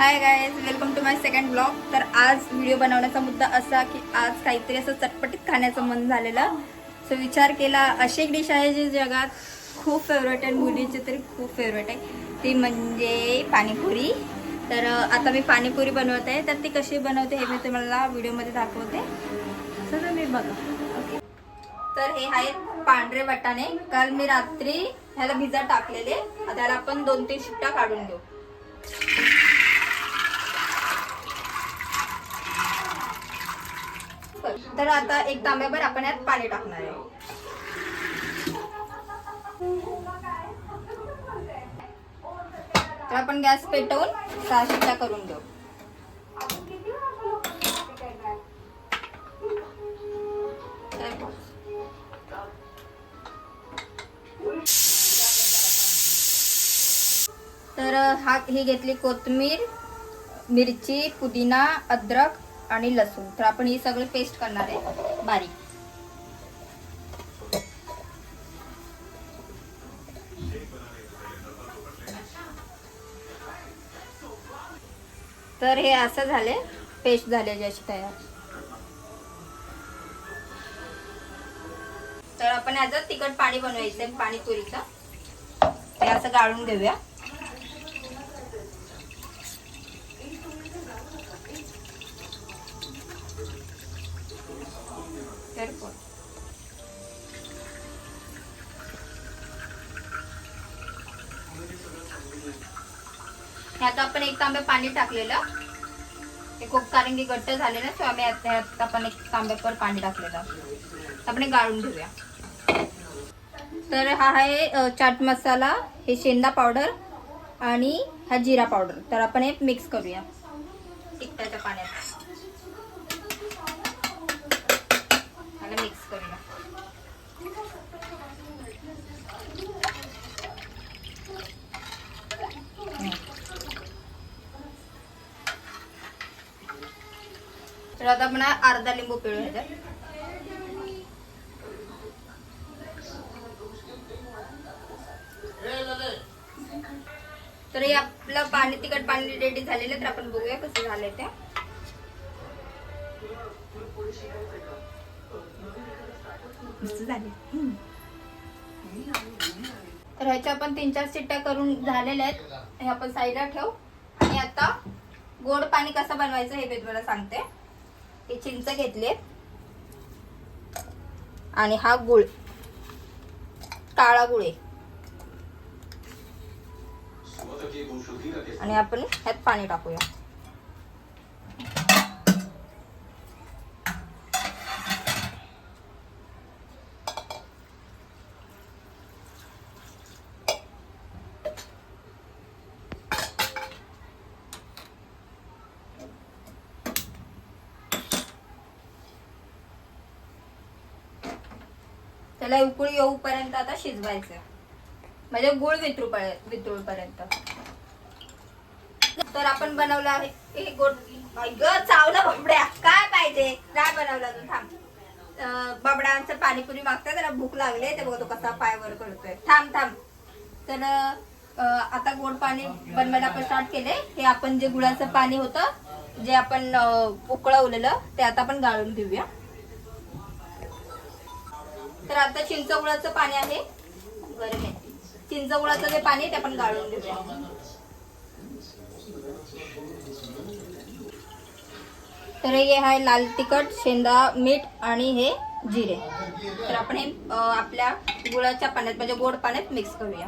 Hi guys welcome to my second blog तर आज video बनवण्याचा मुद्दा असा की आज काहीतरी असं चटपटीत खाण्याचं मन झालेलं. सो विचार केला अशी एक डिश आहे जी जगात खूप फेवरेट आहे मुलीची तरी खूप फेवरेट आहे. ती म्हणजे पाणीपुरी. तर आता मी पाणीपुरी बनवत. आहे तर ती कशी बनवते हे मी तुम्हाला व्हिडिओमध्ये दाखवते. सर तुम्ही बघा. ओके तर हे आहेत पांढरे वटाणे. काल मी रात्री ह्याला भिजा टाकलेले. आता ह्याला आपण दोन तीन शिट्ट्या काढून घेऊ तर आता एक तांब्याभर आपण यात पाणी टाकणार आहे. तर आपण गॅस पेटवून सहा शिट्ट्या करून घेऊ. तर हा ही घेतली कोथिंबीर मिरची पुदिना अद्रक आणि लसूण. तर आपण हे सगळं पेस्ट करणार आहे. बारीक. तर हे असं झाले पेस्ट झाले जशी तयार. तर आपण याचं तिखट पाणी बनवायचं पाणीपुरीचं हे असं गाळून घेऊया. तर आता आपण एक तांबे पाणी टाकलेलं. हे खूप कारण की घट्ट झाले ना सो आम्ही आता ह्यात आपण एक तांब्यावर पाणी टाकलेलं. आपण गाळून घेऊया. तर हा आहे चाट मसाला हे शेंदा पावडर आणि हा जिरा पावडर. तर आपण हे मिक्स करूया. तिखटाच्या पाण्यात ह्याला मिक्स करूया हम्म. तर आता आपण अर्धा लिंबू पिळू ह्याच्यात तर हे आपलं पाणी तिखट पाणी रेडी झालेलं आहे, तर आपण बघूया कसं झालंय ते. तर ह्याच्या आपण तीन चार शिट्ट्या करून झालेल्या आहेत. हे आपण साईडला ठेवू. आणि आता गोड पाणी कसं बनवायचं हे मी तुम्हाला सांगते. हे चिंच घेतले. आणि हा गुळ. काळा गुळ आहे. आणि आपण ह्यात पाणी टाकूया. त्याला उकळी येऊपर्यंत आता शिजवायचं म्हणजे गुळ वितरू वितळू पर्यंत तर आपण बनवलं आहे हे गोड ग चावलं बाबड्या. काय पाहिजे? काय बनवलं तू थांब. बाबड्यांचं पाणीपुरी मागतोय त्याला भूक लागली ते बघतो कसा पायवर करतोय. थांब थांब. तर आता गोड पाणी बनवायला आपण स्टार्ट केले हे आपण जे गुळाचं पाणी होतं जे आपण उकळवलेलं ते आता आपण गाळून घेऊया. तर आता चिंच पाणी आहे. गरम आहे. चिंच जे पाणी आहे ते आपण गाळून घेऊया. तर हे आहे लाल तिखट शेंदा मीठ आणि हे जिरे. तर आपण हे आपल्या गुळाच्या पाण्यात म्हणजे गोड पाण्यात मिक्स करूया.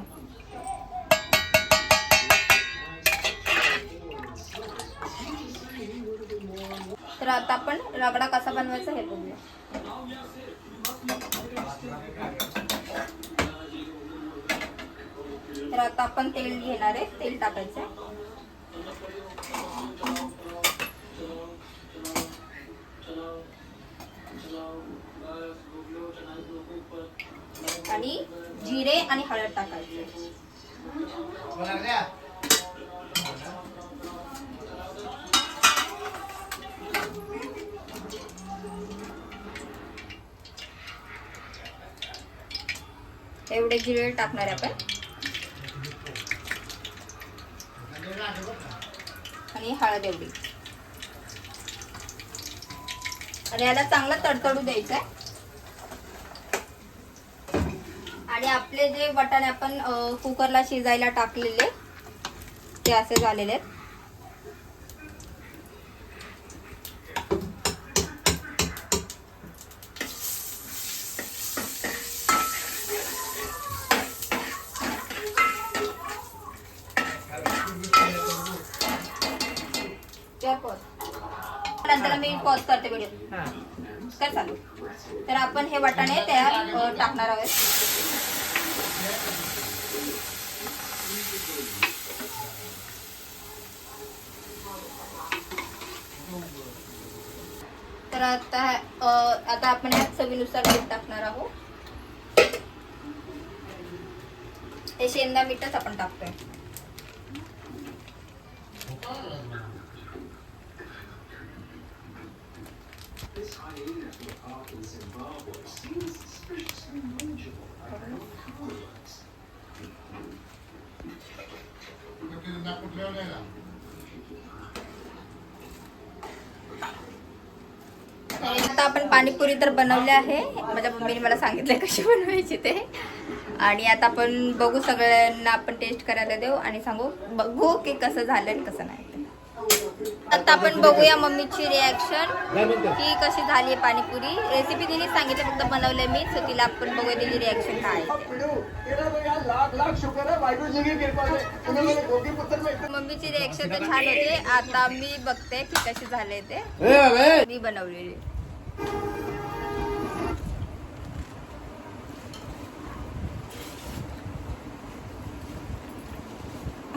तर आता आपण रगडा कसा बनवायचा हे बघूया. तर आता आपण तेल घेणार आहे. तेल टाकायचं आहे. आणि जिरे आणि हळद टाकायचे एवढे जिरे टाकणार आपण. आणि हळद एवढी. आणि याला चांगलं तडतडू द्यायचं आहे आणि आपले जे बटाणे आपण कुकरला शिजायला टाकलेले ते असे झालेले आहेत. नंतर मी पॉज करते व्हिडिओ हा. तर चालू. तर आपण हे वाटाणे त्यात अ, टाकणार आहोत. तर आता आता आपण यात चवीनुसार मीठ टाकणार आहोत. हे शेंदा मीठच आपण टाकतोय. आता आपण पाणीपुरी तर बनवली आहे. माझ्या मम्मीने मला सांगितलं कशी बनवायची ते. आणि आता आपण बघू सगळ्यांना आपण टेस्ट करायला देऊ आणि सांगू बघू की कसं झालं आणि कसं नाही. आता आपण बघूया मम्मीची रिॲक्शन की कशी झाली आहे पाणीपुरी. रेसिपी तिने सांगितलं फक्त बनवलं मी सो तिला आपण बघूया तिची रिॲक्शन काय मम्मीची रिॲक्शन तर छान होती. आता मी बघते की कशी झाले ते. मी बनवलेली.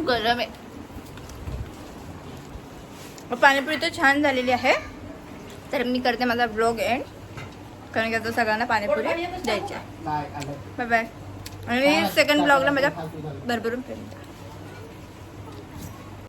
गरम आहे. पाणीपुरी तर छान झालेली आहे. तर मी करते माझा ब्लॉग एंड कारण की आता सगळ्यांना पाणीपुरी द्यायची बाय बाय आणि सेकंड ब्लॉगला माझ्या भरभरून प्रेम.